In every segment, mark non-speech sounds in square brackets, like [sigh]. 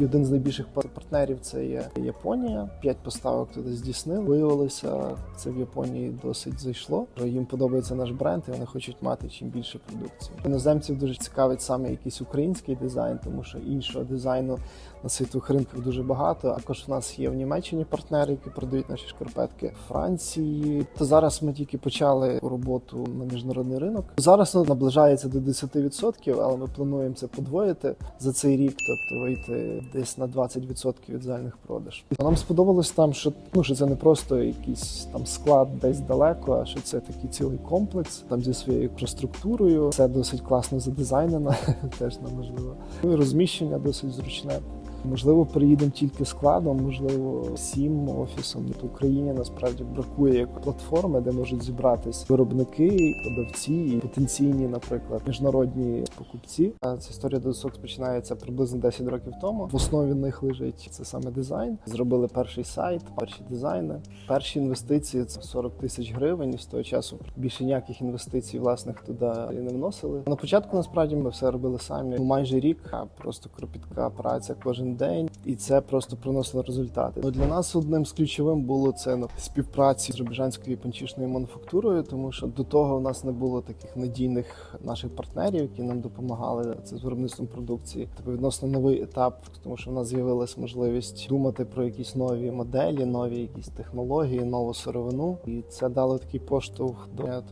І один з найбільших пар- партнерів це є Японія. П'ять поставок туди здійснили. Виявилося, це в Японії досить зайшло. Їм подобається наш бренд, і вони хочуть мати чим більше продукції. Іноземців дуже цікавить саме якийсь український дизайн, тому що іншого дизайну на світових ринках дуже багато. Також в нас є в Німеччині партнери, які продають наші шкарпетки в Франції. То зараз ми тільки почали роботу на міжнародний ринок. Зараз воно наближається до 10%, але ми плануємо це подвоїти за цей рік, тобто вийти десь на 20% від загальних продаж. Нам сподобалось там, що ну що це не просто якийсь там склад десь далеко, а що це такий цілий комплекс там зі своєю інфраструктурою. Це досить класно задизайнено, [laughs] теж нам важливо. Ну і розміщення досить зручне. Можливо, приїдемо тільки складом, можливо, всім офісом. В Україні насправді бракує як платформи, де можуть зібратись виробники, продавці і потенційні, наприклад, міжнародні покупці. А Ця історія досок починається приблизно 10 років тому. В основі них лежить це саме дизайн. Зробили перший сайт, перші дизайни. Перші інвестиції це 40 тисяч гривень. З того часу більше ніяких інвестицій власних туди не вносили. На початку насправді ми все робили самі. Ну, майже рік, а просто кропітка праця кожен день, і це просто приносило результати. Ну, для нас одним з ключовим було це ну, співпраці з Рубіжанською панчішною мануфактурою, тому що до того у нас не було таких надійних наших партнерів, які нам допомагали це з виробництвом продукції. Тобто відносно новий етап, тому що в нас з'явилася можливість думати про якісь нові моделі, нові якісь технології, нову сировину, і це дало такий поштовх до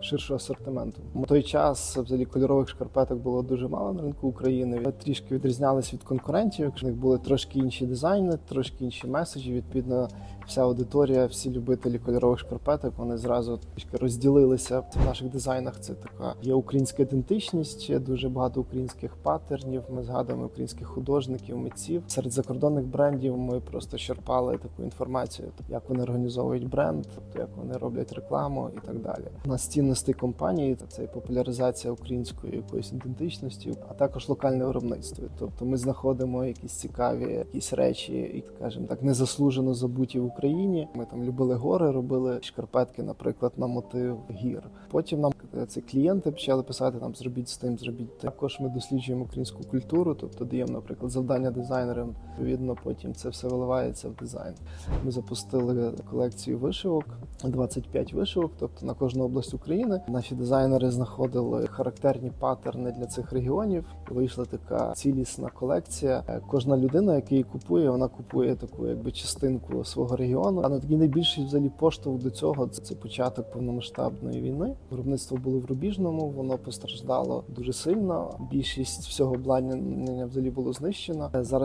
ширшого асортименту. В той час взагалі кольорових шкарпеток було дуже мало на ринку України. Ми трішки відрізнялись від конкурентів. В них були трошки інші дизайни, трошки інші меседжі. Відповідно, вся аудиторія, всі любителі кольорових шкарпеток, вони зразу трішки розділилися в наших дизайнах. Це така є українська ідентичність, є дуже багато українських паттернів. Ми згадуємо українських художників, митців. Серед закордонних брендів ми просто черпали таку інформацію, тобто як вони організовують бренд, тобто як вони роблять рекламу і так далі. У нас цінностей компанії це і популяризація української якоїсь ідентичності, а також локальне виробництво. Тобто ми знаходимо якісь цікаві якісь речі, і скажімо так, незаслужено забуті в Україні. Ми там любили гори, робили шкарпетки, наприклад, на мотив гір. Потім нам е, це клієнти почали писати там зробіть з тим, зробіть тим. Також ми досліджуємо українську культуру, тобто даємо, наприклад, завдання дизайнерам. Відповідно, потім це все виливається в дизайн. Ми запустили колекцію вишивок, 25 вишивок, тобто на кожну область України. Наші дизайнери знаходили характерні паттерни для цих регіонів. Вийшла така цілісна колекція. Кожна людина, яка її купує, вона купує таку якби частинку свого регіону. А на такий найбільший взагалі поштовх до цього це, це початок повномасштабної війни. Виробництво було в Рубіжному, воно постраждало дуже сильно. Більшість всього обладнання взагалі було знищено. Зараз